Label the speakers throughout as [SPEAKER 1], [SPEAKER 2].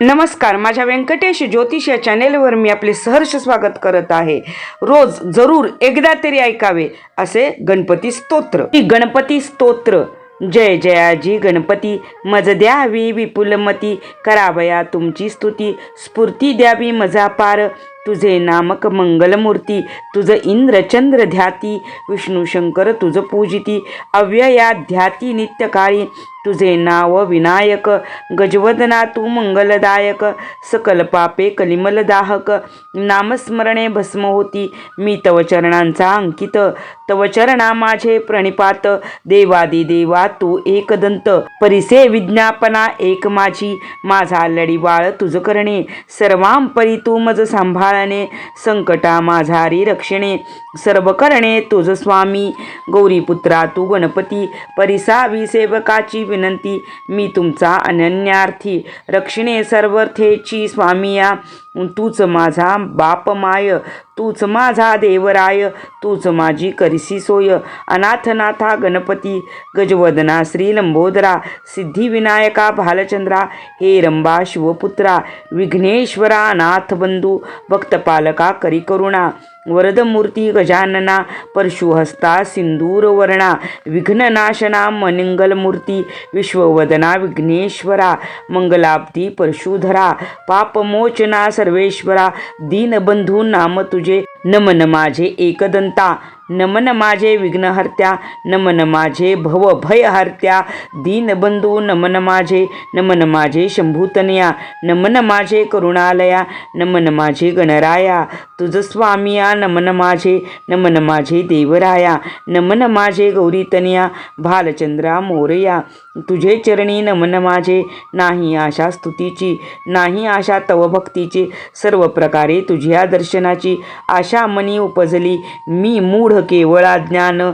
[SPEAKER 1] नमस्कार माझ्या व्यंकटेश ज्योतिष या चॅनेलवर मी आपले सहर्ष स्वागत करत आहे. रोज जरूर एकदा तरी ऐकावे असे गणपती स्तोत्र. ही गणपती स्तोत्र. जय जयाजी गणपती. मज द्यावी विपुलमती करावया तुमची स्तुती. स्फूर्ती द्यावी मजा पार. तुझे नामक मंगलमूर्ती तुझं इंद्रचंद्र ध्याती विष्णू शंकर तुझं पूजिती अव्यया ध्याती नित्यकाळी तुझे नाव विनायक गजवदना तू मंगलदायक सकल पापे कलिमलदाहक नामस्मरणे भस्म होती मी तव चरणांचा अंकित तव चरणा माझे प्रणिपात देवादी देवा तू एकदंत परिसे विज्ञापना एक माझी माझा लढीवाळ तुझ करणे सर्वांपरी तू मज सांभाळ सांभाळणे संकटा माझारी रक्षणे. सर्व करणे तुझ स्वामी गौरीपुत्रा तू गणपती परिसावी सेवकाची विनंती. मी तुमचा अनन्यार्थी रक्षणे सर्वर्थेची स्वामिया. तूच माझा बाप माय तूच माझा देवराय तूच माझी करिसी सोय. अनाथनाथा गणपती गजवदना श्री लंबोदरा सिद्धिविनायका भालचंद्रा हे रंबा शिवपुत्रा विघ्नेश्वरा अनाथ बंधू भक्तपालका करी करुणा वरदमूर्ती गजानना परशुहस्ता सिंदूरवर्णा विघ्ननाशना मनिंगलमूर्ती विश्ववदना विघ्नेश्वरा मंगलाब्धी परशुधरा पापमोचना सर्वेश्वरा दीनबंधू नाम तुझे नमन माझे एकदंता नमन माझे विघ्नहर्त्या नमन माझे भव भयहर्त्या दीनबंधू नमन माझे नमन माझे शंभूतनया नमन माझे करुणालया नमन माझे गणराया तुझ स्वामिया नमन माझे नमन माझे देवराया नमन माझे गौरीतनया भालचंद्रा मोरया. तुझे चरणी नमन माझे नाही आशा स्तुतीची नाही आशा तव भक्तीची सर्व प्रकारे तुझ्या दर्शनाची आशा मनी उपजली. मी मूढ केवळा ज्ञान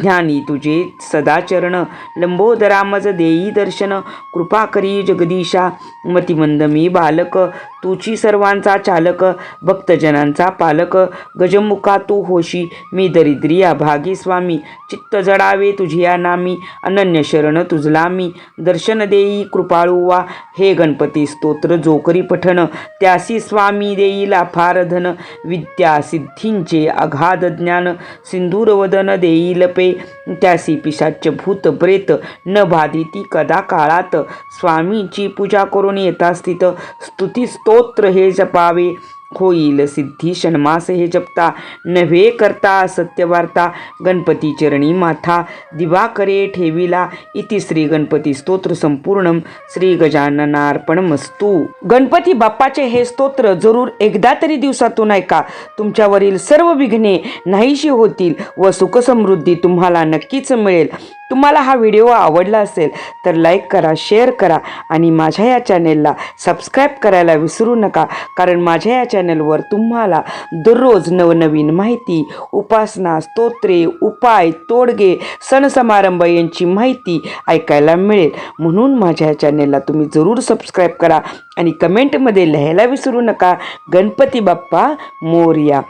[SPEAKER 1] ज्ञानी तुझे सदाचरण लंबोदरा मज देई दर्शन कृपा करी जगदीशा. मतिमंद मी बालक तुझी सर्वांचा चालक भक्तजनांचा पालक. गजमुखा तू होशी मी दरिद्रिया भागी स्वामी. चित्त जडावे तुझिया नामी अनन्य शरण तुझला मी दर्शन देई कृपाळू वा हे गणपती स्तोत्र जोकरी पठण त्यासी स्वामी देईला फार धन विद्या सिद्धींचे अगाध ज्ञान. सिंदूरवदन देईल पे त्यासी पिशाच भूत प्रेत न बाधिती कदा काळात स्वामीची पूजा करून येता स्थित स्तुती स्तोत्र हे जपावे. होईल सिद्धी षण्मास हे जपता नव्हे करता सत्यवार्ता गणपती चरणी माथा दिवाकरे ठेविला इति श्री गणपती स्तोत्र संपूर्ण श्री गजाननार्पण मस्तू गणपती बाप्पाचे हे स्तोत्र जरूर एकदा तरी दिवसातून ऐका तुमच्यावरील सर्व विघ्ने नाहीशी होतील व सुखसमृद्धी तुम्हाला नक्कीच मिळेल. तुम्हाला हा व्हिडिओ आवडला असेल तर लाईक करा शेअर करा आणि माझ्या या चॅनेलला सबस्क्राईब करायला विसरू नका. कारण माझ्या या चॅनेलवर तुम्हाला दररोज नवनवीन माहिती उपासना स्तोत्रे उपाय तोडगे सण समारंभ यांची माहिती ऐकायला मिळेल. म्हणून माझ्या या चॅनेलला तुम्ही जरूर सबस्क्राईब करा आणि कमेंटमध्ये लिहायला विसरू नका. गणपती बाप्पा मोरया.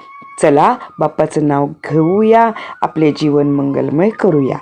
[SPEAKER 1] चला बाप्पाचं नाव घेऊया. आपले जीवन मंगलमय करूया.